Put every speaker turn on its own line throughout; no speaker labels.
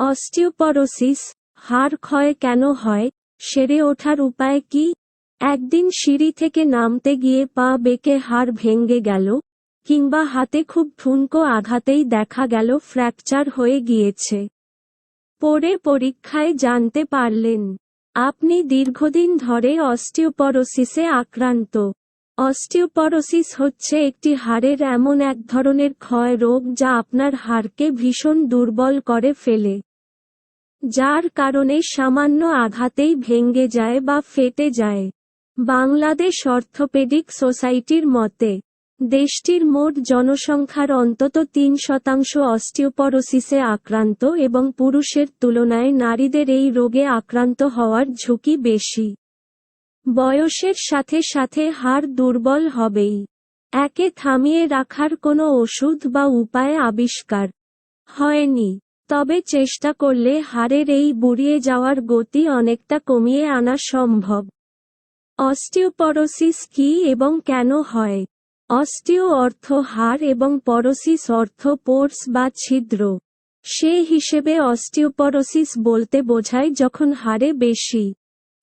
Osteoporosis, হাড় ক্ষয় কেন হয়, সেরে ওঠার উপায় কি? একদিন সিঁড়ি থেকে নামতে গিয়ে পা বেঁকে হাড় ভেঙ্গে গেল, কিংবা হাতে খুব ঠুনকো আঘাতেই দেখা গেল ফ্র্যাকচার হয়ে গিয়েছে। পরে পরীক্ষায় জানতে পারলেন, আপনি দীর্ঘদিন ধরে অস্টিওপরোসিসে আক্রান্ত। অস্টিওপরোসিস হচ্ছে একটি হাড়ের এমন এক ধরনের ক্ষয় রোগ যা আপনার হাড়কে ভীষণ দুর্বল করে ফেলে। যার কারণে সামান্য আঘাতেই ভেঙ্গে যায় বা ফেটে যায়। বাংলাদেশ অর্থোপেডিক সোসাইটির মতে, দেশটির মোট জনসংখ্যার অন্তত তিন শতাংশ অস্টিওপরোসিসে আক্রান্ত এবং পুরুষের তুলনায় নারীদের এই রোগে আক্রান্ত হওয়ার ঝুঁকি বেশি। বয়সের সাথে সাথে হাড় দুর্বল হবেই। একে থামিয়ে রাখার কোনো ওষুধ বা উপায় আবিষ্কার হয়নি। তবে চেষ্টা করলে হাড়ের এই বুড়িয়ে যাওয়ার গতি অনেকটা কমিয়ে আনা সম্ভব। অস্টিওপরোসিস কি এবং কেন হয়? অস্টিও অর্থ হাড় এবং পরোসিস অর্থ পোর্স বা ছিদ্র। সে হিসেবে অস্টিওপরোসিস বলতে বোঝায় যখন হাড়ে বেশি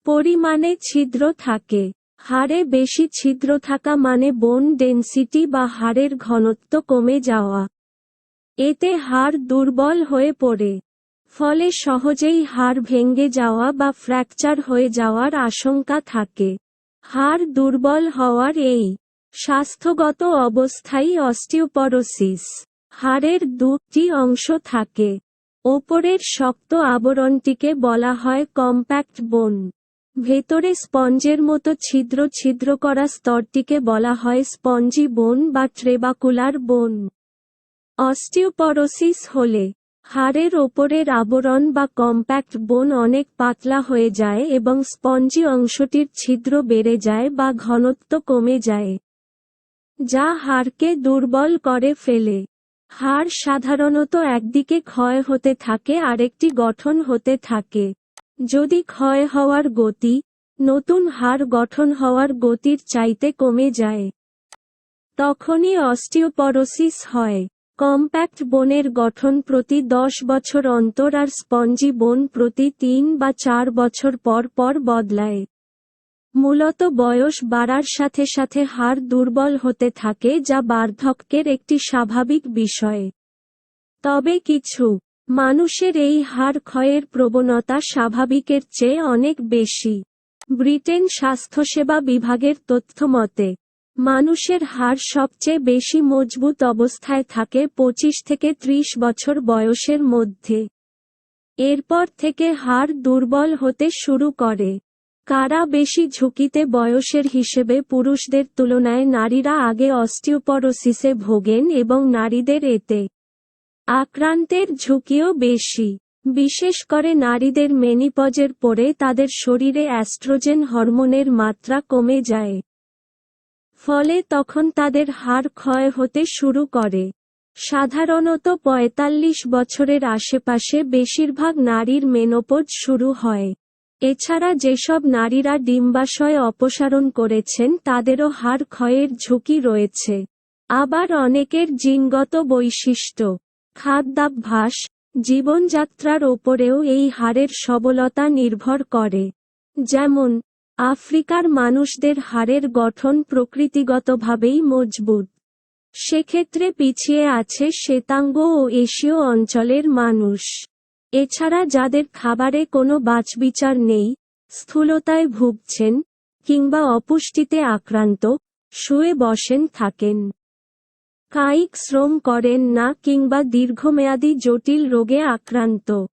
পরিমাণে ছিদ্র থাকে। হাড়ে বেশি ছিদ্র থাকা মানে বোন ডেনসিটি বা হাড়ের ঘনত্ব কমে যাওয়া। এতে হাড় দুর্বল হয়ে পড়ে। ফলে সহজেই হাড় ভেঙে যাওয়া বা ফ্র্যাকচার হয়ে যাওয়ার আশঙ্কা থাকে। হাড় দুর্বল হওয়ার এই স্বাস্থ্যগত অবস্থাই অস্টিওপরোসিস। হাড়ের দুটি অংশ থাকে। ওপরের শক্ত আবরণটিকে বলা হয় কম্প্যাক্ট বোন। ভেতরে স্পঞ্জের মতো ছিদ্র ছিদ্র করা স্তরটিকে বলা হয় স্পঞ্জি বোন বা ট্রেবাকুলার বোন। অস্টিওপরোসিস হলে, হাড়ের ওপরের আবরণ বা কম্প্যাক্ট বোন অনেক পাতলা হয়ে যায় এবং স্পঞ্জি অংশটির ছিদ্র বেড়ে যায় বা ঘনত্ব কমে যায়, যা হাড়কে দুর্বল করে ফেলে। হাড় সাধারণত একদিকে ক্ষয় হতে থাকে, আরেকটি গঠন হতে থাকে। যদি ক্ষয় হওয়ার গতি, নতুন হাড় গঠন হওয়ার গতির চাইতে কমে যায়, তখনই অস্টিওপরোসিস হয়। কম্প্যাক্ট বোনের গঠন প্রতি দশ বছর অন্তর আর স্পঞ্জি বোন প্রতি তিন বা চার বছর পর পর বদলায়। মূলত বয়স বাড়ার সাথে সাথে হাড় দুর্বল হতে থাকে, যা বার্ধক্যের একটি স্বাভাবিক বিষয়। তবে কিছু মানুষের এই হাড় ক্ষয়ের প্রবণতা স্বাভাবিকের চেয়ে অনেক বেশি। ব্রিটেন স্বাস্থ্যসেবা বিভাগের তথ্যমতে মানুষের হাড় সবচেয়ে বেশি মজবুত অবস্থায় থাকে পঁচিশ থেকে ত্রিশ বছর বয়সের মধ্যে। এরপর থেকে হাড় দুর্বল হতে শুরু করে। কারা বেশি ঝুঁকিতে বয়সের হিসেবে পুরুষদের তুলনায় নারীরা আগে অস্টিওপরোসিসে ভোগেন এবং নারীদের এতে আক্রান্তের ঝুঁকিও বেশি। বিশেষ করে নারীদের মেনিপজের পরে তাদের শরীরে অ্যাস্ট্রোজেন হরমোনের মাত্রা কমে যায়। ফলে তখন তাদের হাড় ক্ষয় হতে শুরু করে। সাধারণত ৪৫ বছরের আশেপাশে বেশিরভাগ নারীর মেনোপজ শুরু হয়। এছাড়া যেসব নারীরা ডিম্বাশয় অপসারণ করেছেন, তাদেরও হাড় ক্ষয়ের ঝুঁকি রয়েছে। আবার অনেকের জিনগত বৈশিষ্ট্য, খাদ্যাভ্যাস, জীবনযাত্রার ওপরেও এই হাড়ের সবলতা নির্ভর করে। যেমন আফ্রিকার মানুষদের হাড়ের গঠন প্রকৃতিগতভাবেই মজবুত। সেক্ষেত্রে পিছিয়ে আছে শ্বেতাঙ্গ ও এশীয় অঞ্চলের মানুষ। এছাড়া যাদের খাবারে কোনো বাছবিচার নেই, স্থূলতায় ভুগছেন, কিংবা অপুষ্টিতে আক্রান্ত, শুয়ে বসেন থাকেন। কায়িক শ্রম করেন না কিংবা দীর্ঘমেয়াদী জটিল রোগে আক্রান্ত।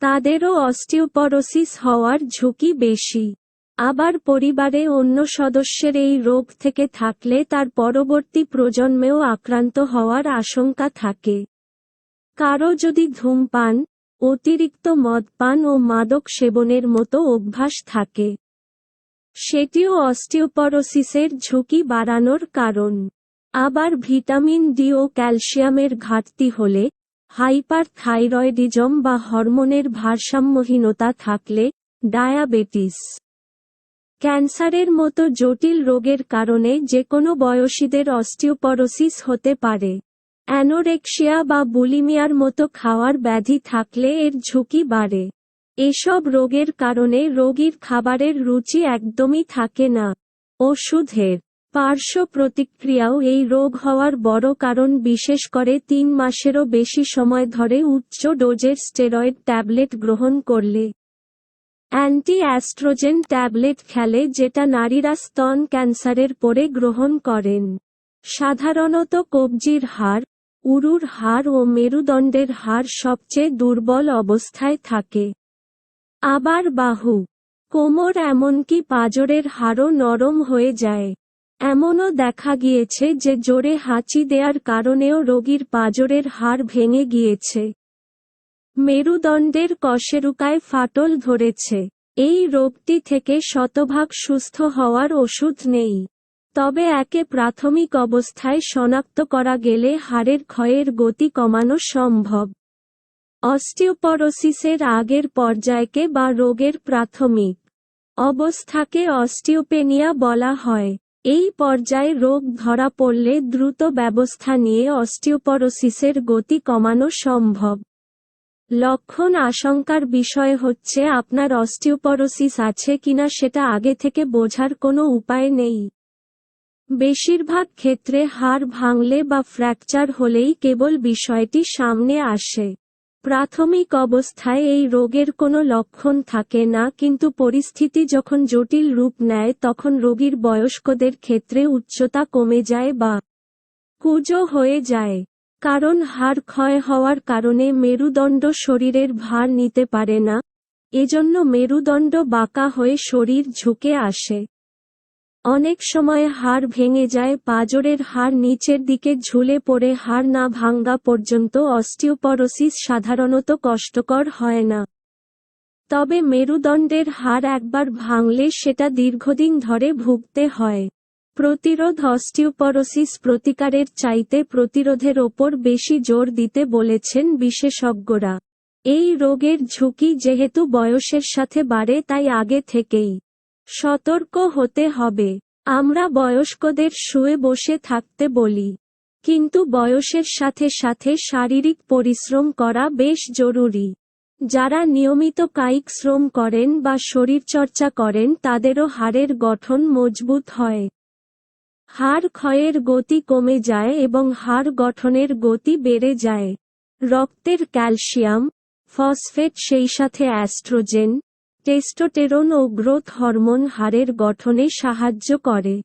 তাদেরও অস্টিওপরোসিস হওয়ার ঝুঁকি বেশি। আবার পরিবারে অন্য সদস্যের এই রোগ থেকে থাকলে তার পরবর্তী প্রজন্মেও আক্রান্ত হওয়ার আশঙ্কা থাকে। কারও যদি ধূমপান, অতিরিক্ত মদপান ও মাদক সেবনের মতো অভ্যাস থাকে, সেটিও অস্টিওপরোসিসের ঝুঁকি বাড়ানোর কারণ। আবার ভিটামিন ডি ও ক্যালসিয়ামের ঘাটতি হলে হাইপার থাইরয়েডিজম বা হরমোনের ভারসাম্যহীনতা থাকলে ডায়াবেটিস ক্যান্সারের মতো জটিল রোগের কারণে যে কোনো বয়সীদের অস্টিওপরোসিস হতে পারে। অ্যানোরেক্সিয়া বা বুলিমিয়ার মতো খাওয়ার ব্যাধি থাকলে এর ঝুঁকি বাড়ে। এসব রোগের কারণে রোগীর খাবারের রুচি একদমই থাকে না। ওষুধের পার্শ্ব প্রতিক্রিয়াও এই রোগ হওয়ার বড় কারণ, বিশেষ করে তিন মাসেরও বেশি সময় ধরে উচ্চ ডোজের স্টেরয়েড ট্যাবলেট গ্রহণ করলে। অ্যান্টি অ্যাস্ট্রোজেন ট্যাবলেট খেলে যেটা নারীরা স্তন ক্যান্সারের পরে গ্রহণ করেন। সাধারণত কবজির হাড়, উরুর হাড় ও মেরুদণ্ডের হাড় সবচেয়ে দুর্বল অবস্থায় থাকে। আবার বাহু, কোমর এমনকি পাজরের হাড়ও নরম হয়ে যায়। এমনও দেখা গিয়েছে যে জোরে হাঁচি দেওয়ার কারণেও রোগীর পাজরের হাড় ভেঙে গিয়েছে। মেরুদণ্ডের কশেরুকায় ফাটল ধরেছে। এই রোগটি থেকে শতভাগ সুস্থ হওয়ার ওষুধ নেই। তবে একে প্রাথমিক অবস্থায় শনাক্ত করা গেলে হাড়ের ক্ষয়ের গতি কমানো সম্ভব। অস্টিওপরোসিসের আগের পর্যায়কে বা রোগের প্রাথমিক অবস্থাকে অস্টিওপেনিয়া বলা হয়। এই পর্যায়ে রোগ ধরা পড়লে দ্রুত ব্যবস্থা নিয়ে অস্টিওপরোসিসের গতি কমানো সম্ভব। লক্ষণ আশঙ্কার বিষয় হচ্ছে আপনার অস্টিওপরোসিস আছে কিনা সেটা আগে থেকে বোঝার কোনো উপায় নেই। বেশিরভাগ ক্ষেত্রে হাড় ভাঙলে বা ফ্র্যাকচার হলেই কেবল বিষয়টি সামনে আসে। প্রাথমিক অবস্থায় এই রোগের কোনো লক্ষণ থাকে না, কিন্তু পরিস্থিতি যখন জটিল রূপ নেয় তখন রোগীর বয়স্কদের ক্ষেত্রে উচ্চতা কমে যায় বা কুজো হয়ে যায়। কারণ হাড় ক্ষয় হওয়ার কারণে মেরুদণ্ড শরীরের ভার নিতে পারে না, এজন্য মেরুদণ্ড বাঁকা হয়ে শরীর ঝুঁকে আসে। অনেক সময় হাড় ভেঙে যায়, পাজরের হাড় নিচের দিকে ঝুলে পড়ে, হাড় না ভাঙ্গা পর্যন্ত অস্টিওপরোসিস সাধারণত কষ্টকর হয় না। তবে মেরুদণ্ডের হাড় একবার ভাঙলে সেটা দীর্ঘদিন ধরে ভুগতে হয়। প্রতিরোধ অস্টিওপরোসিস প্রতিকারের চাইতে প্রতিরোধের ওপর বেশি জোর দিতে বলেছেন বিশেষজ্ঞরা। এই রোগের ঝুঁকি যেহেতু বয়সের সাথে বাড়ে তাই আগে থেকেই সতর্ক হতে হবে। আমরা বয়স্কদের শুয়ে বসে থাকতে বলি, কিন্তু বয়সের সাথে সাথে শারীরিক পরিশ্রম করা বেশ জরুরি। যারা নিয়মিত কায়িক শ্রম করেন বা শরীরচর্চা করেন তাদেরও হাড়ের গঠন মজবুত হয়। হাড় ক্ষয়ের গতি কমে যায় এবং হাড় গঠনের গতি বেড়ে যায়। রক্তের ক্যালসিয়াম, ফসফেট, সেই সাথে অ্যাস্ট্রোজেন টেস্টোটেরন ও গ্রোথ হরমোন হাড়ের গঠনে সাহায্য করে।